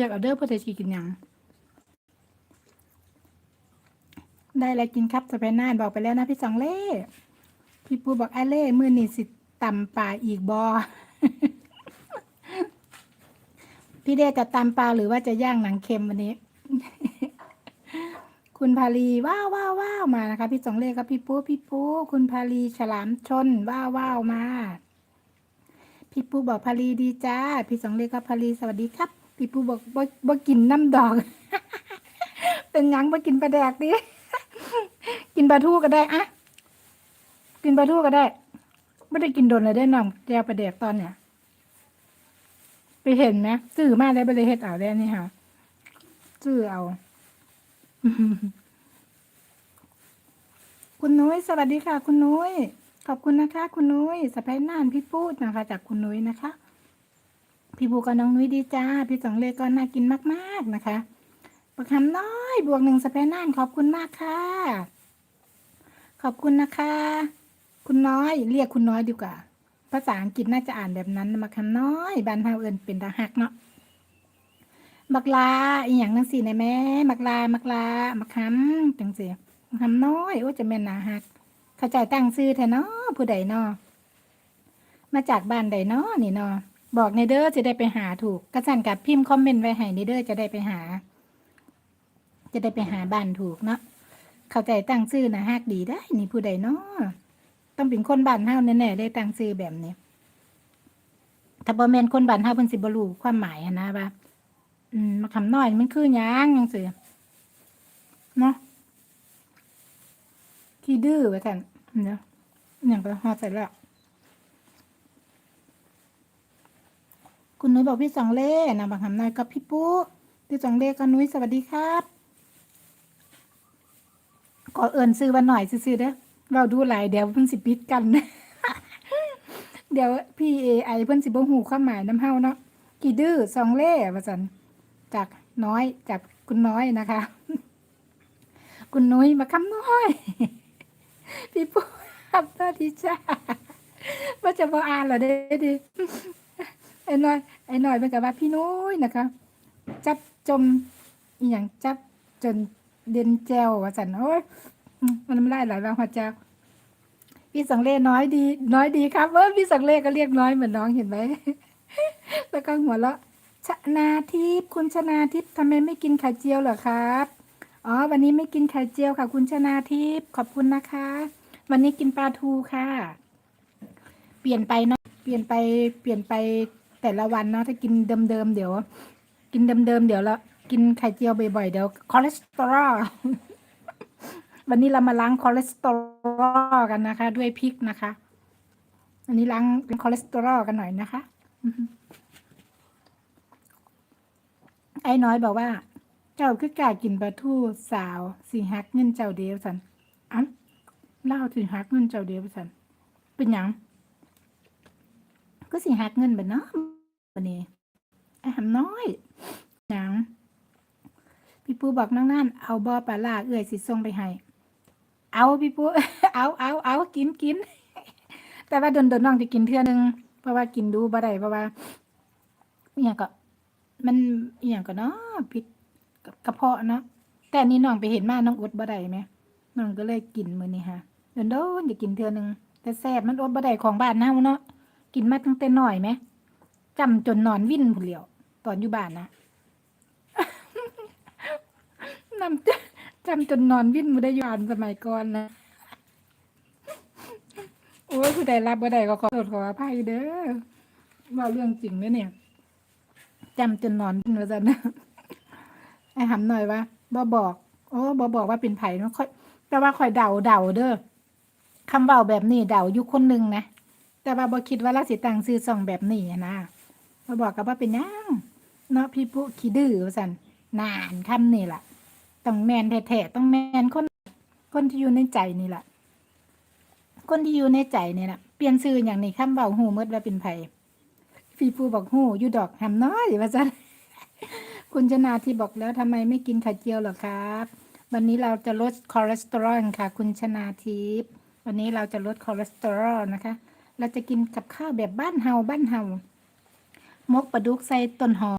เลือกเอาเด้อเพื่อจะกินยังได้อะไรกินครับสไปนานบอกไปแล้วนะพี่สองเล่พี่ปูบอกไอเล่มือนี่สิตำปลาอีกบอพี่เดจะตำปลาหรือว่าจะย่างหนังเค็มวันนี้ คุณพาลีว้าวว้าวว้าวมานะคะ พี่สองเล่ครับพี่ปูพี่ปูคุณพาลีฉลามชนว้าวว้าวมา พี่ปูบอกพาลีดีจ้า พี่สองเล่ครับพาลีสวัสดีครับ พี่ปูบอกบ่บ่กินน้ำดอก เป็นหยังบ่กินปลาแดกดิ กินปลาทูก็ได้อะกินปลาทูก็ได้ไม่ได้กินโดนเลยได้น้องแจวปลาแดกตอนเนี้ยไปเห็นไหมซื้อมาได้ไปเลยเฮ็ดเอาได้นี่ค่ะซื้อเอา คุณนุ้ยสวัสดีค่ะ คุณนุ้ยขอบคุณนะคะ คุณนุ้ยสะพายน่านพี่พูดนะคะ จากคุณนุ้ยนะคะ พี่บูกับน้องนุ้ยดีจ้า พี่สองเลก็น่ากินมากๆนะคะประคำน้อยบวกหนึ่งสะพายน่านขอบคุณมากค่ะ ขอบคุณนะคะ คุณน้อยเรียกคุณน้อยดีกว่า ภาษาอังกฤษน่าจะอ่านแบบนั้นมาคำน้อยบ้านเฮาเอินเป็นตาหักเนาะบักลาอีหยังจังสี่นแม่บักลาบักลาบักคำจังสี่บักคำน้อยโอ้จะแม่นนาหักเข้าใจตั้งซื้อแท้เนาะผู้ใดเนาะมาจากบ้านใดเนาะนี่เนาะ บอกในเด้อจะได้ไปหาถูกกระสันกับพิมพ์คอมเมนต์ไว้ให้ในเด้อจะได้ไปหา จะได้ไปหาบ้านถูกเนาะเข้าใจตั้งซื้อนะฮักดีได้ นี่ผู้ใดเนาะต้องเป็นคนบ้านเฮาแน่ๆได้ตั้งซื้อแบบนี้ถ้าบ่แม่นคนบ้านเฮาเพิ่นสิบ่รู้ความหมายหั้นนะว่าอืมมาคำน้อยมันคือหยังจังซี่เนาะขี้ดื้อว่าท่านเนาะอย่างก็ฮอดใส่แล้ว คุณนุ้ยบอกพี่สองเล่นะบางคำน้อยกับพี่ปุ๊พี่สองเล่กับนุ้ยสวัสดีครับขอเอิญซื้อวันหน่อยซื้อๆเด้อเราดูหลายเดี๋ยวเพิ่นสิปิดกัน เดี๋ยวพี่เอไอเพิ่นสิบ่หูความหมายน้ำเฮาเนาะกี่ดื้อสองเล่ว่าสันจากน้อยจากคุณน้อยนะคะ คุณนุ้ยมาคำน้อย พี่ปูครับสวัสดีจ้าว่าจะบออ่านเหรอเด้ดิ อ้น้อยไอ้น้อยเป็นกับว่าพี่นุ้ยนะคะ จับจมอหย่างจับจนเด่นแจวว่าสันโอ้ยมมันไม่ได้หลายบางหัวแจวพี่สังเล่น้อยดี น้อยดีครับเออพี่สังเล่ก็เรียกน้อยเหมือนน้องเห็นไหมแล้วก็หัวเราะชนาทิพย์คุณชนาทิพย์ทำไมไม่กินไข่เจียวเหรอครับอ๋อวันนี้ไม่กินไข่เจียวค่ะ คุณชนาทิพย์ขอบคุณนะคะ วันนี้กินปลาทูค่ะ เปลี่ยนไปเนาะเปลี่ยนไปเปลี่ยนไป แต่ละวันเนาะถ้ากินเดิมๆเดี๋ยว กินเดิมๆเดี๋ยวแล้วกินไข่เจียวบ่อยๆเดี๋ยวคอเลสเตอรอลวันนี้เรามาล้างคอเลสเตอรอลกันนะคะ ด้วยพริกนะคะ อันนี้ล้างคอเลสเตอรอลกันหน่อยนะคะไอ้น้อยบอกว่า เจ้าคือกล้ากินปลาทูสาวสีฮักเงินเจ้าเดียวสันอ้าเล่าสีฮักเงินเจ้าเดียวสันเป็นยัง ก็สีฮักเงินแบบเนาะวันนี้ไอ้หำน้อยหยังพี่ปูบอกน้องนั่นเอาบอปลาลาเอื้อยสิส่งไปให้เอาพี่ปูเอาเอาเอากินกินแต่ว่าโดนโดนน้องจะกินเทื่อนึงเพราะว่ากินดูบ่ได้เพราะว่าอย่างก็ มันอย่างก็เนาะพิษกระเพาะเนาะแต่นนี้น้องไปเห็นมาน้องอดบ่ได้ไหมน้องก็เลยกินมือนี้ค่ะโดนโดนจะกินเทื่อนึงแต่แซ่บมันอดบ่ได้ของบ้านเฮาเนาะ กินมาตั้งแต่น้อยไหมจำจนนอนวิ่นผู้เดียว ตอนอยู่บ้านนะนำจำจนนอนวิ่นบ่ได้อยู่บ้านสมัยก่อนนะโอ้ยผู้ใดรับบ่ได้ก็ขอโทษขออภัยเด้อว่าเรื่องจริงเด้อเนี่ยจำจนนอนว่าจันนะไอ้หำหน่อยว่าบ่บอก โอ้บ่บอกว่าเป็นไผ่เนาะค่อยแต่ว่าค่อยเดาเดาเด้อคำเบาแบบนี้เดาอยู่คนหนึ่งนะ แต่ว่าบ่คิดว่าเราสิตังซื้อซองแบบนี้อะนะบ่บอกกับว่าเป็นยังเนาะพี่ผู้ขี้ดื้อว่าซั่นนานคำนี่แหละต้องแมนแท้ๆต้องแมนคน คนที่อยู่ในใจนี่แหละคนที่อยู่ในใจนี่ล่ะเปลี่ยนชื่ออย่างนี้คำเบาหูหมดว่าเป็นไผพี่ปูบอกหูอยู่ดอกหำน้อยว่าจันคุณชนาที่บอกแล้วทำไมไม่กินไข่เจียวหรอครับ วันนี้เราจะลดคอเลสเตอรอลค่ะ คุณชนาทิพย์วันนี้เราจะลดคอเลสเตอรอลนะคะ เราจะกินกับข้าวแบบบ้านเฮาบ้านเฮามกปลาดุกใส่ต้นหอม